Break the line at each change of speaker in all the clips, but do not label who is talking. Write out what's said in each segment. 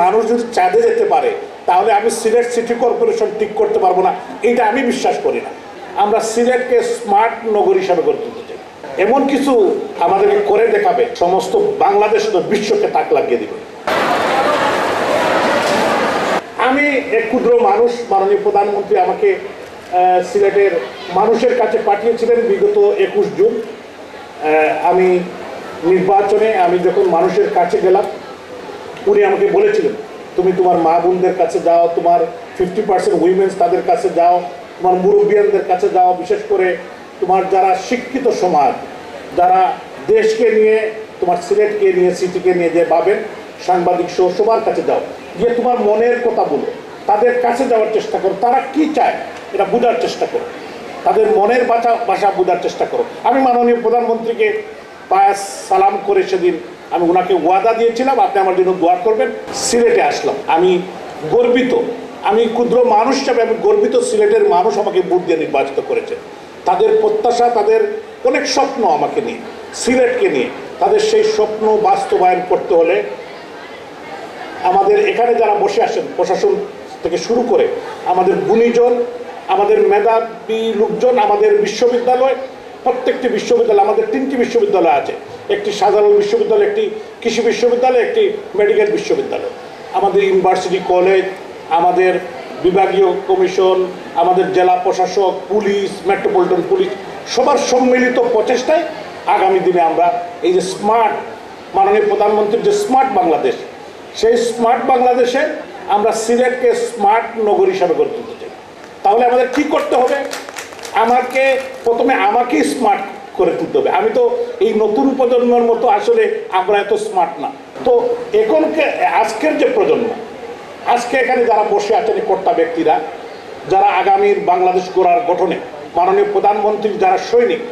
মানুষ যদি চাঁদে যেতে পারে, তাহলে আমি সিলেট সিটি কর্পোরেশন ঠিক করতে পারব না। এটা আমি বিশ্বাস করি না। আমরা সিলেটকে স্মার্ট নগর হিসাবে গড়ে তুলতে চাই। এমন কিছু আমাদেরকে করে দেখাবে, সমস্ত বাংলাদেশ তো বিশ্বকে তাক লাগিয়ে দিবে। আমি এক ক্ষুদ্র মানুষ, মাননীয় প্রধানমন্ত্রী আমাকে সিলেটের মানুষের কাছে পাঠিয়েছিলেন বিগত একুশ জুন। আমি নির্বাচনে আমি যখন মানুষের কাছে গেলাম উনি আমাকে বলেছিলেন, তুমি তোমার মা বোনদের কাছে যাও, তোমার ফিফটি পার্সেন্ট উইমেন্স তাদের কাছে যাও, তোমার মুরব্বিয়ানদের কাছে যাও, বিশেষ করে তোমার যারা শিক্ষিত সমাজ, যারা দেশকে নিয়ে, তোমার সিলেটকে নিয়ে, সিটিকে নিয়ে যে ভাবেন, সাংবাদিক সহ সবার কাছে যাও, গিয়ে তোমার মনের কথা বলো, তাদের কাছে যাওয়ার চেষ্টা করো, তারা কি চায়, এটা বোঝার চেষ্টা করো, তাদের মনের ভাষা ভাষা বোঝার চেষ্টা করো। আমি মাননীয় প্রধানমন্ত্রীকে পায়াস সালাম করে সেদিন আমি ওনাকে ওয়াদা দিয়েছিলাম, আপনি আমার জন্য দোয়া করবেন, সিলেটে আসলাম। আমি গর্বিত, আমি ক্ষুদ্র মানুষ হিসাবে আমি গর্বিত সিলেটের মানুষ আমাকে ভোট দিয়ে নির্বাচিত করেছে। তাদের প্রত্যাশা, তাদের অনেক স্বপ্ন আমাকে নিয়ে, সিলেটকে নিয়ে। তাদের সেই স্বপ্ন বাস্তবায়ন করতে হলে আমাদের এখানে যারা বসে আসেন প্রশাসন থেকে শুরু করে, আমাদের গুণীজন, আমাদের মেধাবী লোকজন, আমাদের বিশ্ববিদ্যালয় প্রত্যেকটি বিশ্ববিদ্যালয়, আমাদের তিনটি বিশ্ববিদ্যালয় আছে। একটি সাধারণ বিশ্ববিদ্যালয়, একটি কৃষি বিশ্ববিদ্যালয়, একটি মেডিকেল বিশ্ববিদ্যালয়। আমাদের ইউনিভার্সিটি কলেজ, আমাদের বিভাগীয় কমিশন, আমাদের জেলা প্রশাসক, পুলিশ, মেট্রোপলিটন পুলিশ, সবার সম্মিলিত প্রচেষ্টায় আগামী দিনে আমরা এই যে স্মার্ট, মাননীয় প্রধানমন্ত্রীর যে স্মার্ট বাংলাদেশ, সেই স্মার্ট বাংলাদেশে আমরা সিলেটকে স্মার্ট নগর হিসাবে গড়ে তুলতে চাই। তাহলে আমাদের কি করতে হবে? আমাকে প্রথমে আমাকেই স্মার্ট করে তুলতে হবে। আমি তো এই নতুন প্রজন্মের মতো আসলে আমরা এত স্মার্ট না। তো এখনকে আজকের যে প্রজন্ম, আজকে এখানে যারা বসে আছেন কর্তা ব্যক্তিরা, যারা আগামীর বাংলাদেশ গড়ার গঠনে মাননীয় প্রধানমন্ত্রীর যারা সৈনিক,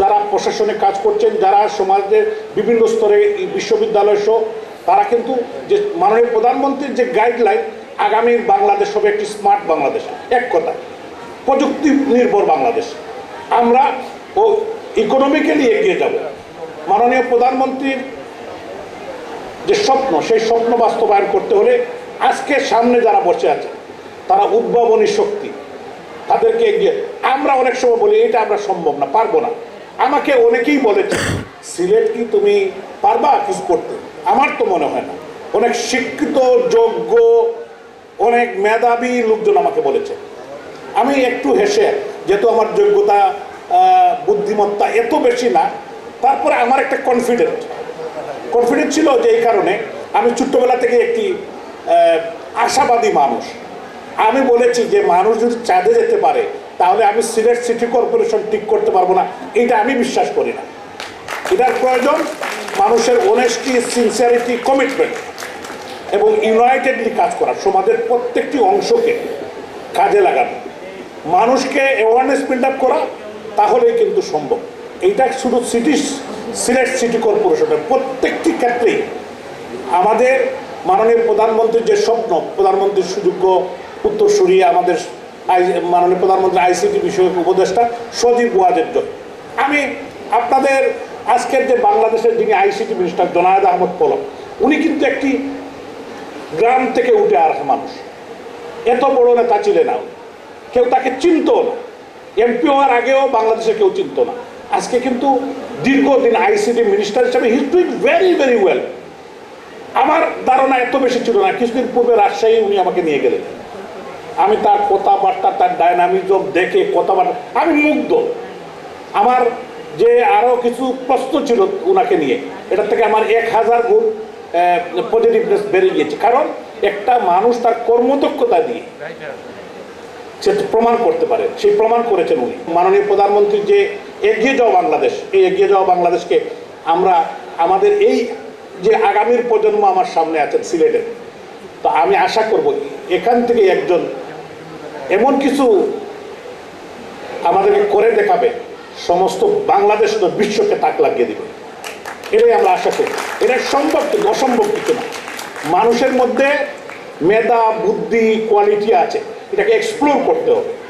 যারা প্রশাসনে কাজ করছেন, যারা সমাজের বিভিন্ন স্তরে বিশ্ববিদ্যালয় সহ, তারা কিন্তু যে মাননীয় প্রধানমন্ত্রীর যে গাইডলাইন আগামীর বাংলাদেশ হবে একটি স্মার্ট বাংলাদেশ। এক কথা প্রযুক্তি নির্ভর বাংলাদেশ। আমরা ও ইকোনমিক্যালি এগিয়ে যাব। মাননীয় প্রধানমন্ত্রীর যে স্বপ্ন, সেই স্বপ্ন বাস্তবায়ন করতে হলে আজকে সামনে যারা বসে আছে, তারা উদ্ভাবনী শক্তি, তাদেরকে এগিয়ে আমরা অনেক সময় বলি, এটা আমরা সম্ভব না, পারব না। আমাকে অনেকেই বলেছে, সিলেট কি তুমি পারবা কিছু করতে? আমার তো মনে হয় না। অনেক শিক্ষিত, যোগ্য, অনেক মেধাবী লোকজন আমাকে বলেছে। আমি একটু হেসে, যেহেতু আমার যোগ্যতা বুদ্ধিমত্তা এত বেশি না, তারপরে আমার একটা কনফিডেন্ট কনফিডেন্ট ছিল যে এই কারণে আমি ছোট্টবেলা থেকে একটি আশাবাদী মানুষ। আমি বলেছি যে মানুষ যদি চাঁদে যেতে পারে, তাহলে আমি সিলেট সিটি কর্পোরেশন ঠিক করতে পারব না, এটা আমি বিশ্বাস করি না। এটার প্রয়োজন মানুষের অনেস্টি সিনসিয়ারিটি কমিটমেন্ট এবং ইউনাইটেডলি কাজ করা, সমাজের প্রত্যেকটি অংশকে কাজে লাগানো। মানুষকে অ্যাওয়ারনেস বিল্ড আপ করা, তাহলেই কিন্তু সম্ভব। এইটা শুধু সিটি সিলেট সিটি কর্পোরেশনের প্রত্যেকটি ক্ষেত্রেই আমাদের মাননীয় প্রধানমন্ত্রীর যে স্বপ্ন, প্রধানমন্ত্রীর সুযোগ্য উত্তরসূরি আমাদের মাননীয় প্রধানমন্ত্রী আইসিটি বিষয়ক উপদেষ্টা সজীব ওয়াজের আমি আপনাদের আজকের যে বাংলাদেশের যিনি আইসিটি মিনিস্টার জনায়দ আহমদ পলক উনি কিন্তু একটি গ্রাম থেকে উঠে আসা মানুষ। এত বড় নেতা ছিলেন না। কেউ তাকে চিনতো না। এমপি হওয়ার আগেও বাংলাদেশে কেউ চিনতো না। আজকে কিন্তু দীর্ঘদিন আইসিটি মিনিস্টার হিসেবে his doing very very well আমার ধারণা এত বেশি ছিল না। কিছুদিন পূর্বে রাজশাহী উনি আমাকে নিয়ে গেলেন। আমি তার কথাবার্তা, তার ডায়নামিজম দেখে কথাবার্তা আমি মুগ্ধ। আমার যে আরও কিছু প্রশ্ন ছিল ওনাকে নিয়ে এটা থেকে আমার এক হাজার গুণ পজিটিভনেস বেড়ে গিয়েছে কারণ একটা মানুষ তার কর্মদক্ষতা দিয়ে সে প্রমাণ করতে পারে সেই প্রমাণ করেছেন উনি। মাননীয় প্রধানমন্ত্রী যে এগিয়ে যাওয়া বাংলাদেশ, এই এগিয়ে যাওয়া বাংলাদেশকে আমরা, আমাদের এই যে আগামীর প্রজন্ম আমার সামনে আছেন সিলেটের তো আমি আশা করব এখান থেকে একজন এমন কিছু আমাদেরকে করে দেখাবে, সমস্ত বাংলাদেশ তো বিশ্বকে তাক লাগিয়ে দিবে। এটাই আমরা আশা করি। এটা সম্ভব কিন্তু অসম্ভব কিছু না। মানুষের মধ্যে মেধা, বুদ্ধি কোয়ালিটি আছে। এটাকে এক্সপ্লোর করতে হবে।